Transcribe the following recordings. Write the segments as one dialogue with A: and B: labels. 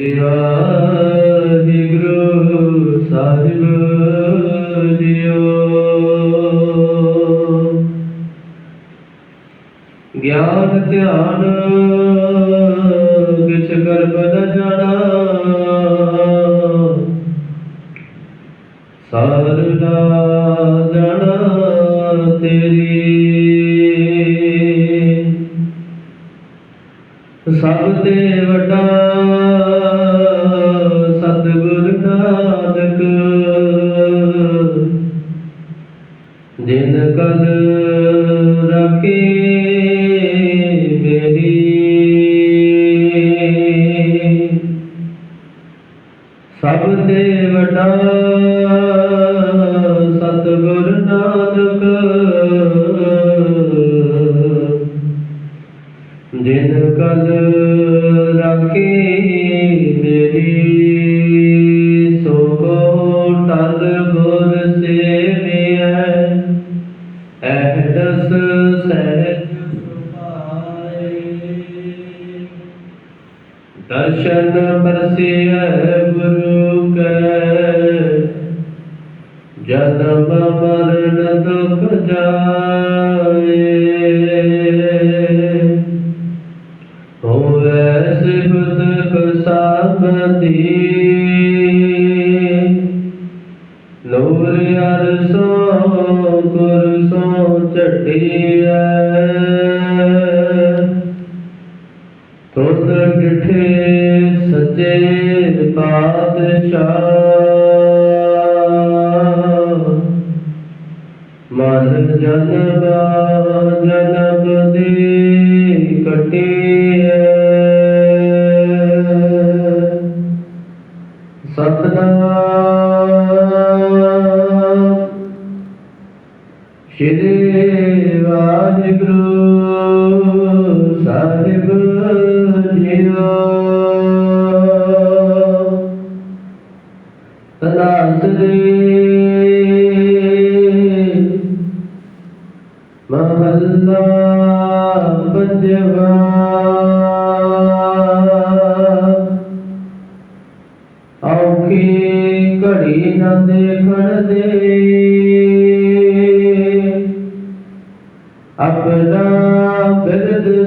A: ਵਾਹਿਗੁਰੂ ਸਾਹਿਬ JIO ਗਿਆਨ ਧਿਆਨ ਕਿਛ ਕਰਬ ਨ ਜਾਣਾ। ਸਰਦਾ ਜਾਣਾ ਤੇਰੀ। ਸਭ ਤੇ ਵੱਡਾ ਦਿਨ ਜਿਨ ਕਲ ਰਾਖੀ ਮੇਰੀ। ਸਭ ਤੇ ਵੱਡਾ ਸਤਿਗੁਰ ਨਾਨਕ ਦਿਨ ਕਲ ਰਾਖੀ ਦਰਸ਼ਨ ਪਰਸਿਐ ਗੁਰੂ ਕੈ। ਜਨਮ ਮਰਨ ਦੁਖ ਜਾਏ। ਹੋਵੇ ਸਿਫਤ ਖਸਾਬਤੀ ਨੂਰ ਅਰਸੋਂ ਗੁਰ ਸੋ ਚਟਿਐ ਡਿਠੇ ਸੱਚੇ ਪਾਤਸ਼ਾਹ। ਮਨ ਜਨਮ ਜਨਮ ਦੀ ਕਟਿਐ ਸਤਨਾਮ। ਸ਼੍ਰੀ ਵਾਹਿਗੁਰੂ। ਤਨਾਸਰੀ ਮਹੱਲਾ ਪੰਜਵਾ। ਔਖੀ ਘੜੀ ਨਾ ਦੇਖਣ ਦੇ। ਆਪਣਾ ਬਿਰਦ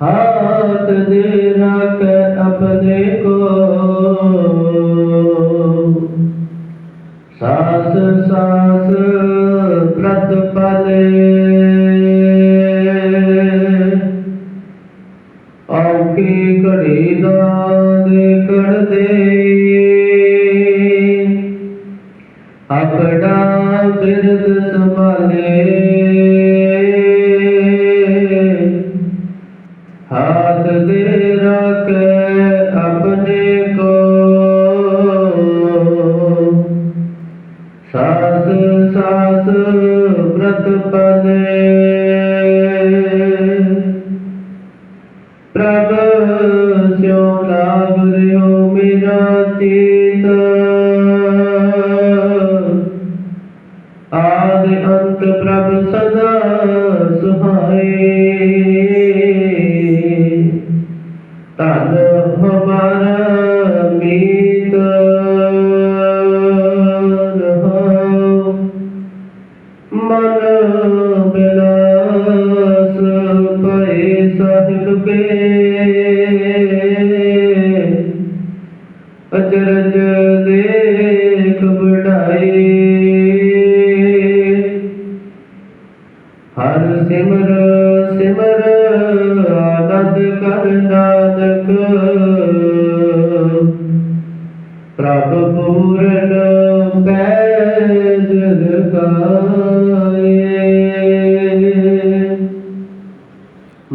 A: हाथ दे रख अपने को सांस सांस व्रत पले औखी घड़ी दाद कड़दे अपना बिरद संभाले ਬਿਲਾਸ ਪਏ ਸਾਹਿਬ ਕੇ ਅਚਰਜ ਦੇਖ ਬੜਾਈ ਹਰ ਸਿਮਰ ਸਿਮਰ ਆਨੰਦ ਕਰ ਨਾਨਕ ਪ੍ਰਭ ਪੂਰਨ ਪੈਜ ਲਗਾਏ।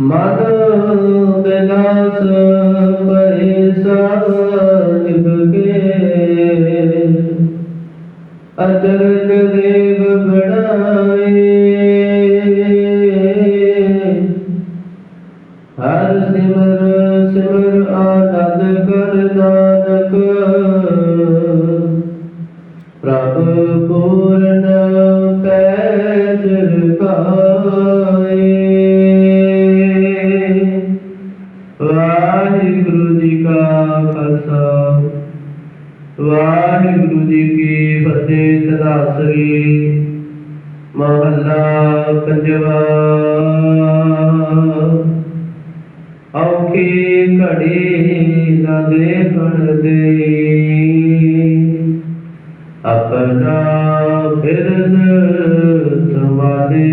A: ਮਨ ਬਿਲਾਸ ਪਏ ਸਾਹਿਬ ਕੇ। ਅਚਰਜ ਦੇਵ ਬੜਾਏ ਹਰ ਸਿਮਰ ਸਿਮਰ ਕੀ ਫਤਿਹ ਤਦਾਸਰੀ ਮਹੱਲਾ ਪੰਜਵਾ। ਔਖੀ ਘੜੀ ਨਾ ਦੇਖਣ ਦੇ ਆਪਣਾ ਬਿਰਦ ਸਮਾਦੇ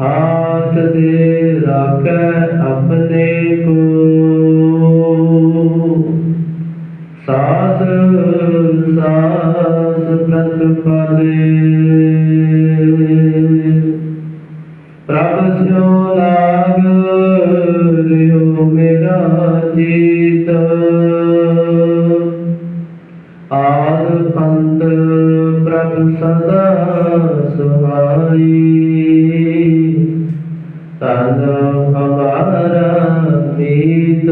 A: ਹਾਥ ਦੇ ਰਾਖੈ ਆਪਣੇ ਕੋ ਸਾਸ ਸਾਸ ਪ੍ਰਤਪਾਲੇ ਪ੍ਰਭ ਸਿਓ ਲਾਗ, ਰਿਓ ਮੇਰਾ ਜੀਤ। ਆਦ ਅੰਤ ਪ੍ਰਭ ਸਦਾ ਸੁਹਾਈ। ਤਨ ਹਮਾਰਾ ਮੀਤ।